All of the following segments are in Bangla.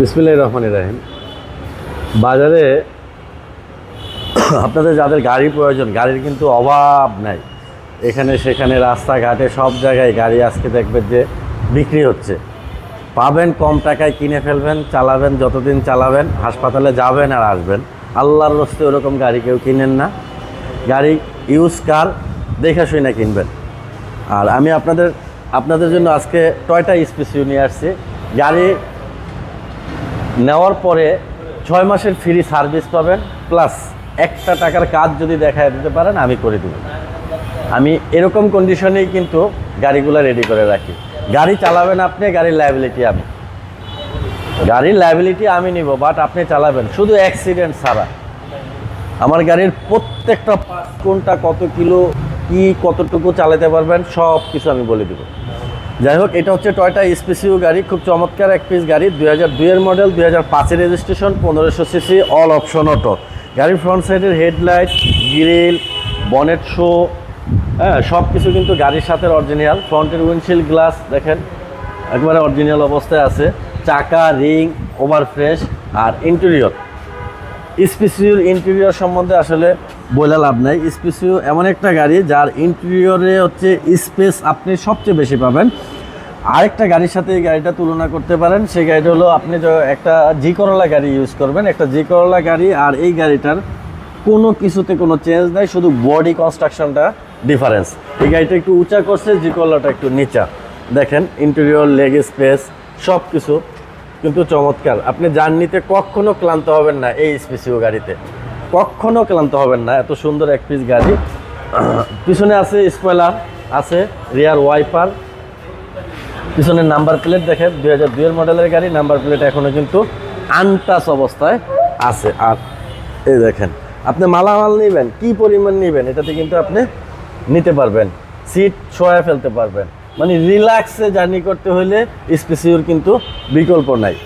বিসমিল্লাহ রহমান রাহিম। বাজারে আপনাদের যাদের গাড়ি প্রয়োজন, গাড়ির কিন্তু অভাব নাই। এখানে সেখানে রাস্তাঘাটে সব জায়গায় গাড়ি আজকে দেখবেন যে বিক্রি হচ্ছে। পাবেন কম টাকায় কিনে ফেলবেন, চালাবেন, যতদিন চালাবেন, হাসপাতালে যাবেন আর আসবেন। আল্লাহর রস্তে ওরকম গাড়ি কেউ কিনেন না। গাড়ি ইউজ কার দেখে শুই না কিনবেন। আর আমি আপনাদের আপনাদের জন্য আজকে টয়টা স্পেসিও নিয়ে আসছি। গাড়ি নেওয়ার পরে ছয় মাসের ফ্রি সার্ভিস পাবেন প্লাস একটা টাকার কাজ যদি দেখা দিতে পারেন, আমি করে দেব। আমি এরকম কন্ডিশনেই কিন্তু গাড়িগুলো রেডি করে রাখি। গাড়ি চালাবেন আপনি, গাড়ির লাইবিলিটি আমি। গাড়ির লাইবিলিটি আমি নিব বাট আপনি চালাবেন। শুধু অ্যাক্সিডেন্ট ছাড়া। আমার গাড়ির প্রত্যেকটা কোনটা কত কিলো, কি কতটুকু চালাতে পারবেন সব কিছু আমি বলে দেবো। যাই হোক, এটা হচ্ছে টয়টা স্পেসিও গাড়ি, খুব চমৎকার এক পিস গাড়ি, দুই হাজার দুইয়ের মডেল দুই হাজার পাঁচের রেজিস্ট্রেশন পনেরোশো সিসি অল অপশন অটো গাড়ির ফ্রন্ট সাইডের হেডলাইট গ্রিল বনেট শো হ্যাঁ সব কিছু কিন্তু গাড়ির সাথে অরিজিনাল ফ্রন্টের উইন্ডশিল্ড গ্লাস দেখেন, একবারে অরিজিনাল অবস্থায় আছে। চাকা রিং ওভার ফ্রেশ আর ইন্টেরিয়র স্পেসিওর ইন্টেরিয়র সম্বন্ধে আসলে বলে লাভ নাই। স্পেসিও এমন একটা গাড়ি যার ইন্টেরিয়রে হচ্ছে স্পেস আপনি সবচেয়ে বেশি পাবেন। আরেকটা গাড়ির সাথে এই গাড়িটা তুলনা করতে পারেন। সেই গাড়িটা হলো আপনি একটা জি করলা গাড়ি ইউজ করবেন। একটা জি করলা গাড়ি আর এই গাড়িটার কোনো কিছুতে কোনো চেঞ্জ নাই, শুধু বডি কনস্ট্রাকশনটা ডিফারেন্স এই গাড়িটা একটু উঁচা করছে জি করলাটা একটু নিচা। দেখেন ইন্টেরিয়র লেগ স্পেস সব কিছু কিন্তু চমৎকার। আপনি জার্নিতে কখনো ক্লান্ত হবেন না এই স্পেসিও গাড়িতে। কখনো ক্লান্ত হবেন না, এত সুন্দর এক পিস গাড়ি। পিছনে আছে স্পয়লার আছে রিয়ার ওয়াইপার পিছনের নাম্বার প্লেট দেখেন, দুই হাজার দুইয়ের মডেলের গাড়ি নাম্বার প্লেট এখনও কিন্তু আনটাচ অবস্থায় আছে। আর এই দেখেন, আপনি মালামাল নেবেন, কি পরিমাণ নেবেন, এটাতে কিন্তু আপনি নিতে পারবেন সিট শোয়া ফেলতে পারবেন। মানে রিল্যাক্সে জার্নি করতে হলে স্পেসিওর কিন্তু বিকল্প নাই।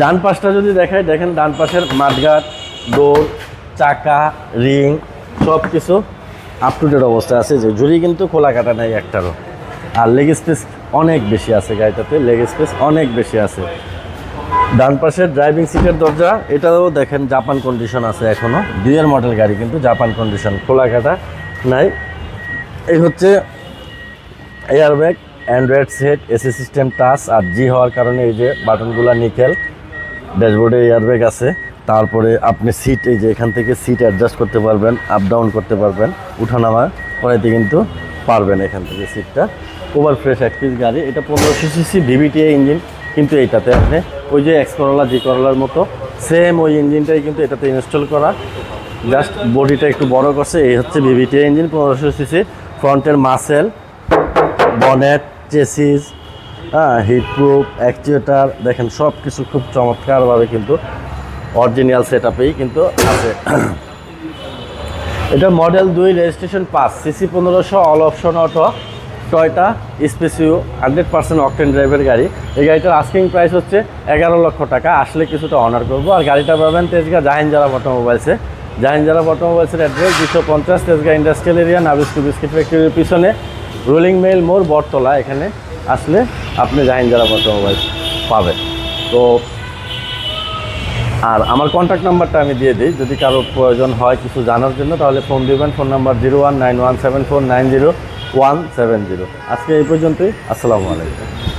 ডান পাশটা যদি দেখায় দেখেন ডান পাশের মাঠঘাট ডোর চাকা, রিং সব কিছু আপ টু ডেট অবস্থায় আছে। যে ঝুড়ি কিন্তু খোলা কাটা নাই একটারও। আর লেগ স্পেস অনেক বেশি আছে গাড়িটাতে। লেগ স্পেস অনেক বেশি আছে। ডান পাশের ড্রাইভিং সিটের দরজা, এটাও দেখেন জাপান কন্ডিশন আছে এখনও দুইয়ের মডেল গাড়ি কিন্তু জাপান কন্ডিশন খোলা কাটা নাই। এই হচ্ছে airbag android set AC system touch আর জি হওয়ার কারণে এই যে বাটনগুলো নিকেল। ড্যাশবোর্ডে এয়ারব্যাগ আছে। তারপরে আপনি সিট এই যে এখান থেকে সিট অ্যাডজাস্ট করতে পারবেন আপ ডাউন করতে পারবেন উঠানামা করাইতে কিন্তু পারবেন এখান থেকে সিটটা ওভার ফ্রেশ এক পিস গাড়ি, এটা পনেরোশো সিসি ভিভিটিআই ইঞ্জিন কিন্তু এইটাতে আপনি ওই যে এক্স করলা জি করলার মতো সেম ওই ইঞ্জিনটাই কিন্তু এটাতে ইনস্টল করা। জাস্ট বডিটা একটু বড় করছে, এই হচ্ছে ভিভিটিআই ইঞ্জিন পনেরোশো সিসি ফ্রন্টের মাসেল বনেট চেসিস হ্যাঁ হিটপ্রুফ অ্যাকচুয়েটার দেখেন সব কিছু খুব চমৎকারভাবে কিন্তু অরিজিনাল সেট আপেই কিন্তু আছে। এটা মডেল দুই রেজিস্ট্রেশন পাঁচ সিসি পনেরোশো all option auto Toyota Spacio hundred percent octane ড্রাইভের গাড়ি। এই গাড়িটার আস্কিং প্রাইস হচ্ছে এগারো লক্ষ টাকা। আসলে কিছুটা অনার করব। আর গাড়িটা পাবেন তেজগা জাহিনজারা অটোমোবাইলসে জাহিনজারা অটোমোবাইলসের অ্যাড্রেস দুশো পঞ্চাশ, Tejgaon industrial area Nabisco biscuit ফ্যাক্টরির পিছনে। রোলিং মেল মোড় বটতলা এখানে। আসলে আপনি জাহিনজারা মোবাইল পাবেন। তো, আর আমার কন্ট্যাক্ট নাম্বারটা আমি দিয়ে দিই। যদি কারও প্রয়োজন হয় কিছু জানার জন্য, তাহলে ফোন দিবেন। Phone number zero one nine one seven four nine zero one seven zero আজকে এই পর্যন্তই। আসসালামু আলাইকুম।